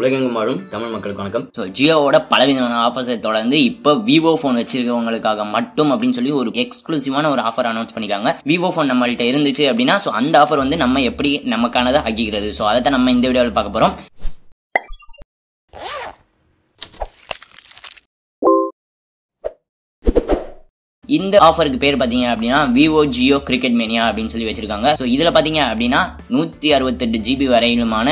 உலகெங்கும் வாழும் தமிழ் மக்களுக்கு வணக்கம். ஸோ ஜியோவோட பலவிதமான ஆஃபர்ஸை தொடர்ந்து இப்போ விவோ ஃபோன் வச்சிருக்கவங்களுக்காக மட்டும் அப்படின்னு சொல்லி ஒரு எக்ஸ்க்ளூசிவான ஒரு ஆஃபர் அனௌன்ஸ் பண்ணிக்காங்க விவோ ஃபோன் நம்மள்கிட்ட இருந்துச்சு அப்படின்னா ஸோ அந்த ஆஃபர் வந்து நம்ம எப்படி நமக்கானதை ஆக்கிக்கிறது? ஸோ அதை தான் நம்ம இந்த வீடியோவில் பார்க்க போகிறோம் இந்த ஆஃபருக்கு பேர் பாத்தீங்க அப்படின்னா விவோ ஜியோ கிரிக்கெட் மேனியா அப்படின்னு சொல்லி வச்சிருக்காங்க. ஸோ இதுல பாத்தீங்க அப்படின்னா நூத்தி அறுபத்தெட்டு ஜிபி வரையிலுமான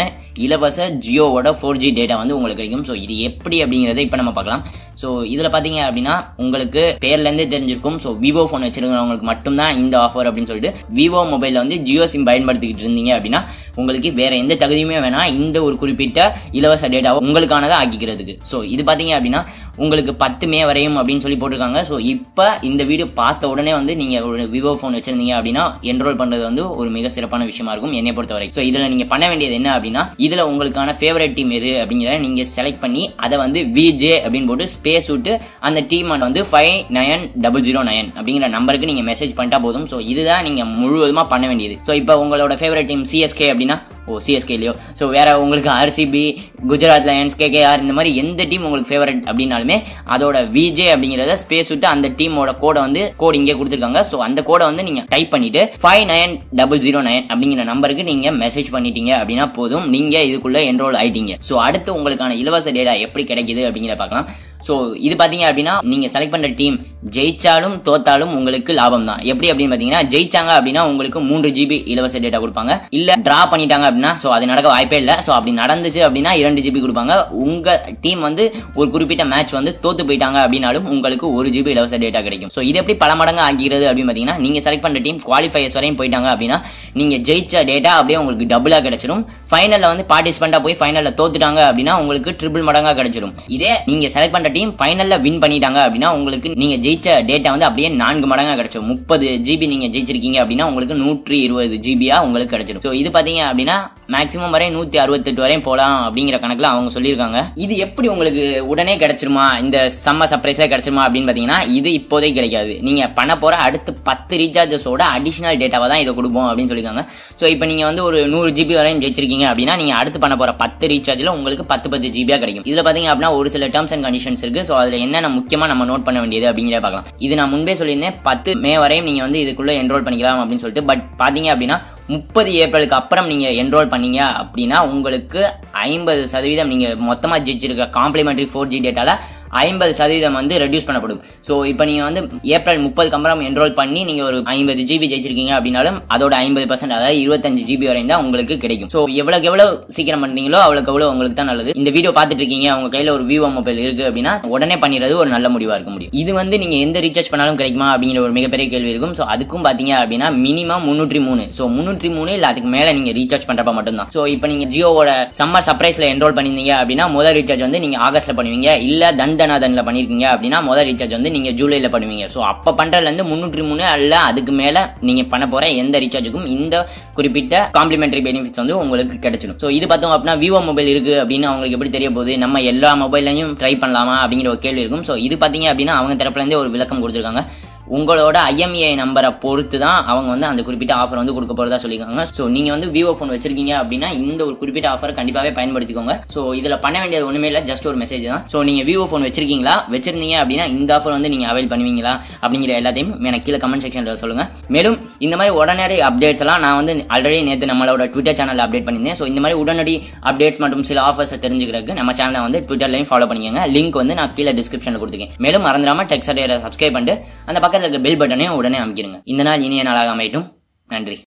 இலவச ஜியோவோட ஃபோர் ஜி டேட்டா வந்து உங்களுக்கு கிடைக்கும். ஸோ இது எப்படி அப்படிங்கறத இப்போ நம்ம பார்க்கலாம். ஸோ இதில் பார்த்தீங்க அப்படின்னா உங்களுக்கு பேர்லேருந்தே தெரிஞ்சிருக்கும். ஸோ விவோ ஃபோன் வச்சிருக்கிறவங்களுக்கு மட்டும்தான் இந்த ஆஃபர் அப்படின்னு சொல்லிட்டு விவோ மொபைலில் வந்து ஜியோ சிம் பயன்படுத்திக்கிட்டு இருந்தீங்க அப்படின்னா உங்களுக்கு வேற எந்த தகுதியுமே வேணாம். இந்த ஒரு குறிப்பிட்ட இலவச டேட்டாவை உங்களுக்கானதை ஆக்கிக்கிறதுக்கு. ஸோ இது பார்த்தீங்க அப்படின்னா உங்களுக்கு பத்து மே வரையும் அப்படின்னு சொல்லி போட்டிருக்காங்க. ஸோ இப்போ இந்த வீடியோ பார்த்த உடனே வந்து நீங்கள் ஒரு விவோ ஃபோன் வச்சிருந்தீங்க அப்படின்னா என்ரோல் பண்ணுறது வந்து ஒரு மிக சிறப்பான விஷயமா இருக்கும் என்னை பொறுத்த வரைக்கும் ஸோ இதில் நீங்கள் பண்ண வேண்டியது என்ன அப்படின்னா இதில் உங்களுக்கான ஃபேவரட் டீம் எது அப்படிங்கிறத நீங்கள் செலக்ட் பண்ணி அதை வந்து விஜே அப்படின்னு போட்டு ஸ்பேஸ் விட்டு அந்த டீம் வந்து five nine double zero nine அப்படிங்கிற நம்பருக்கு நீங்க மெசேஜ் பண்ணிட்டா போதும். ஸோ இதுதான் நீங்க முழுவதுமா பண்ண வேண்டியது. ஸோ இப்போ உங்களோட ஃபேவரட் டீம் சிஎஸ்கே அப்படின்னா ஓ சிஎஸ்கேலையோ ஸோ வேற உங்களுக்கு ஆர்சிபி குஜராத் லயன்ஸ் கேகேஆர் இந்த மாதிரி எந்த டீம் உங்களுக்கு ஃபேவரட் அப்படின்னாலுமே அதோட விஜே அப்படிங்கிறத ஸ்பேஸ் விட்டு அந்த டீமோட கோடை வந்து கோட் இங்கே கொடுத்துருக்காங்க. ஸோ அந்த கோடை வந்து நீங்க டைப் பண்ணிட்டு five nine double zero nine அப்படிங்கிற நம்பருக்கு நீங்க மெசேஜ் பண்ணிட்டீங்க அப்படின்னா போதும். நீங்க இதுக்குள்ள என்ரோல் ஆயிட்டீங்க. ஸோ அடுத்து உங்களுக்கான இலவச டேட்டா எப்படி கிடைக்குது அப்படிங்கிறத பார்க்கலாம். ஸோ இது பாத்தீங்க அப்படின்னா நீங்க செலக்ட் பண்ற டீம் ஜெயிச்சாலும் தோத்தாலும் உங்களுக்கு லாபம் தான் எப்படி அப்படின்னு பாத்தீங்கன்னா ஜெயிச்சாங்க அப்படின்னா உங்களுக்கு மூன்று ஜிபி இலவச டேட்டா கொடுப்பாங்க. இல்ல டிரா பண்ணிட்டாங்க அப்படின்னா ஸோ அது நடக்க வாய்ப்பே இல்லை. ஸோ அப்படி நடந்துச்சு அப்படின்னா இரண்டு ஜிபி கொடுப்பாங்க. உங்க டீம் வந்து ஒரு குறிப்பிட்ட மேட்ச் வந்து தோத்து போயிட்டாங்க அப்படின்னாலும் உங்களுக்கு ஒரு ஜிபி இலவச டேட்டா கிடைக்கும். ஸோ இது எப்படி பல மடங்கு ஆகிறது அப்படின்னு பாத்தீங்கன்னா நீங்க செலக்ட் பண்ற டீம் குவாலிஃபயர்ஸ் வரையும் போயிட்டாங்க அப்படின்னா நீங்க ஜெயிச்ச டேட்டா அப்படியே உங்களுக்கு டபுளா கிடைச்சிடும் ஃபைனல்ல வந்து பார்ட்டிசிபெண்டா போய் ஃபைனல்ல தோத்துட்டாங்க அப்படின்னா உங்களுக்கு ட்ரிபிள் மடங்கா கிடைச்சிடும் இதே நீங்க செலக்ட் பண்ற டீம் ஃபைனல்ல வின் பண்ணிட்டாங்க அப்படின்னா உங்களுக்கு நீங்க ஜெயிச்ச டேட்டா வந்து அப்படியே நான்கு மடங்கா கிடைச்சோம் முப்பது ஜிபி நீங்க ஜெயிச்சிருக்கீங்க அப்படின்னா உங்களுக்கு நூற்றி இருபது ஜிபியா உங்களுக்கு கிடைச்சிடும் ஸோ இது பாத்தீங்க அப்படின்னா மேக்ஸிமம் வரை நூற்றி அறுபத்தெட்டு வரையும் போகலாம் அப்படிங்கிற கணக்குல அவங்க சொல்லியிருக்காங்க. இது எப்படி உங்களுக்கு உடனே கிடைச்சிருமா? இந்த செம்ம சர்ப்ரைஸ்ல கிடைச்சிருமா அப்படின்னு பார்த்தீங்கன்னா இது இப்போதைக்கு கிடைக்காது. நீங்க பண்ண போற அடுத்து பத்து ரீசார்ஜஸோட அடிஷனல் டேட்டாவை தான் இதை கொடுப்போம் அப்படின்னு சொல்லியிருக்காங்க. ஸோ இப்போ நீங்க வந்து ஒரு நூறு ஜிபி வரையும் ஜெயிச்சிருக்கீங்க அப்படின்னா நீங்க அடுத்து பண்ண போற பத்து ரீசார்ஜ்ல உங்களுக்கு பத்து பத்து ஜிபியா கிடைக்கும். இதில் பார்த்தீங்க அப்படின்னா ஒரு சில டேர்ம்ஸ் அண்ட் கண்டிஷன்ஸ் இருக்கு. ஸோ அதில் என்னென்ன முக்கியமா நம்ம நோட் பண்ண வேண்டியது அப்படிங்கிறத பார்க்கலாம். இது நான் முன்பே சொல்லியிருந்தேன். பத்து மே வரையும் நீங்கள் வந்து இதுக்குள்ளே என்ரோல் பண்ணிக்கலாம் அப்படின்னு சொல்லிட்டு. பட் பார்த்தீங்க அப்படின்னா முப்பது ஏப்ரலுக்கு அப்புறம் நீங்கள் என்ரோல் பண்ணீங்க அப்படின்னா உங்களுக்கு ஐம்பது சதவீதம் நீங்கள் மொத்தமாக ஜெயிச்சிருக்க காம்ப்ளிமெண்ட்ரி ஃபோர் ஜி டேட்டாவில் ஐம்பது சதவீதம் வந்து ரெடியூஸ் பண்ணப்படும். ஸோ இப்போ நீங்கள் வந்து ஏப்ரல் முப்பதுக்கு அப்புறம் என்ரோல் பண்ணி நீங்கள் ஒரு ஐம்பது ஜிபி ஜெயிச்சிருக்கீங்க அப்படின்னாலும் அதோட ஐம்பது பர்சன்ட் அதாவது இருபத்தஞ்சு ஜிபி வரையும் தான் உங்களுக்கு கிடைக்கும். ஸோ எவ்வளோக்கு எவ்வளோ சீக்கிரம் பண்ணுறீங்களோ அவ்வளோக்கு எவ்வளோ உங்களுக்கு தான் நல்லது. இந்த வீடியோ பார்த்துட்டு இருக்கீங்க உங்க கையில் ஒரு விவோ மொபைல் இருக்கு அப்படின்னா உடனே பண்ணிடுறது ஒரு நல்ல முடிவாக இருக்க முடியும். இது வந்து நீங்கள் எந்த ரீசார்ஜ் பண்ணாலும் கிடைக்குமா அப்படிங்கிற ஒரு மிகப்பெரிய கேள்வி இருக்கும். ஸோ அதுக்கும் பார்த்தீங்க அப்படின்னா மினிமம் முன்னூற்றி மூணு. ஸோ முன்னூற்றி மூணு இல்லை அதுக்கு மேலே நீங்கள் ரீசார்ஜ் பண்ணுறப்ப மட்டும்தான். ஸோ இப்போ நீங்கள் ஜியோவோட சம்மர் சர்ப்ரைஸில் என்ரோல் பண்ணிருந்தீங்க அப்படின்னா முதல் ரீசார்ஜ் வந்து நீங்கள் ஆகஸ்ட்டில் பண்ணுவீங்க. இல்லை தன் தனாதனில் பண்ணியிருக்கீங்க அப்படின்னா முதல் ரீசார்ஜ் வந்து நீங்கள் ஜூலையில் பண்ணுவீங்க. ஸோ அப்போ பண்ணுறதுலேருந்து முந்நூற்றி மூணு அல்ல அதுக்கு மேலே நீங்கள் பண்ண போகிற எந்த ரீசார்ஜுக்கும் இந்த குறிப்பிட்ட காம்ப்ளிமெண்ட்ரி பெனிஃபிட்ஸ் வந்து உங்களுக்கு கிடைச்சிடும். ஸோ இது பார்த்தோம் அப்படின்னா விவோ மொபைல் இருக்கு அப்படின்னு அவங்களுக்கு எப்படி தெரிய போகுது? நம்ம எல்லா மொபைல்லையும் ட்ரை பண்ணலாமா அப்படிங்கிற ஒரு கேள்வி இருக்கும். ஸோ இது பார்த்தீங்க அப்படின்னா அவங்க தரப்புலேருந்தே ஒரு விளக்கம் கொடுத்துருக்காங்க. உங்களோட ஐஎம்ஏ நம்பரை பொறுத்து தான் அவங்க வந்து அந்த குறிப்பிட்ட ஆஃபர் வந்து கொடுக்க போறதா சொல்லியிருக்காங்க. ஸோ நீங்க வந்து விவோ ஃபோன் வச்சிருக்கீங்க அப்படின்னா இந்த ஒரு குறிப்பிட்ட ஆஃபர் கண்டிப்பாகவே பயன்படுத்திக்கோங்க. ஸோ இதில் பண்ண வேண்டியது ஒன்றுமே இல்லை ஜஸ்ட் ஒரு மெசேஜ் தான். ஸோ நீங்க விவோ ஃபோன் வச்சிருக்கீங்களா? வச்சிருந்தீங்க அப்படின்னா இந்த ஆஃபர் வந்து நீங்க அவைல் பண்ணுவீங்களா? அப்படிங்கிற எல்லாத்தையும் எனக்கு கீழே கமெண்ட் செக்ஷனில் சொல்லுங்க. மேலும் இந்த மாதிரி உடனடி அப்டேட்ஸ் எல்லாம் நான் வந்து ஆல்ரெடி நேற்று நம்மளோட ட்விட்டர் சேனலில் அப்டேட் பண்ணியிருந்தேன். ஸோ இந்த மாதிரி உடனடி அப்டேட்ஸ் மற்றும் சில ஆஃபர்ஸை தெரிஞ்சுக்கிறதுக்கு நம்ம சேனலை வந்து ட்விட்டர்லையும் ஃபாலோ பண்ணிக்கோங்க. லிங்க் வந்து நான் கீழே டிஸ்கிரிப்ஷனில் கொடுத்துருக்கேன். மேலும் மறந்துடாமல் டெக்ஸ்ட் சப்ஸ்கிரைப் பண்ணிட்டு அந்த பக்கம் பக்கத்தில் இருக்க பெல் பட்டனையும் உடனே அமைக்கிடுங்க. இந்த நாள் இனிய நாளாக அமையட்டும். நன்றி.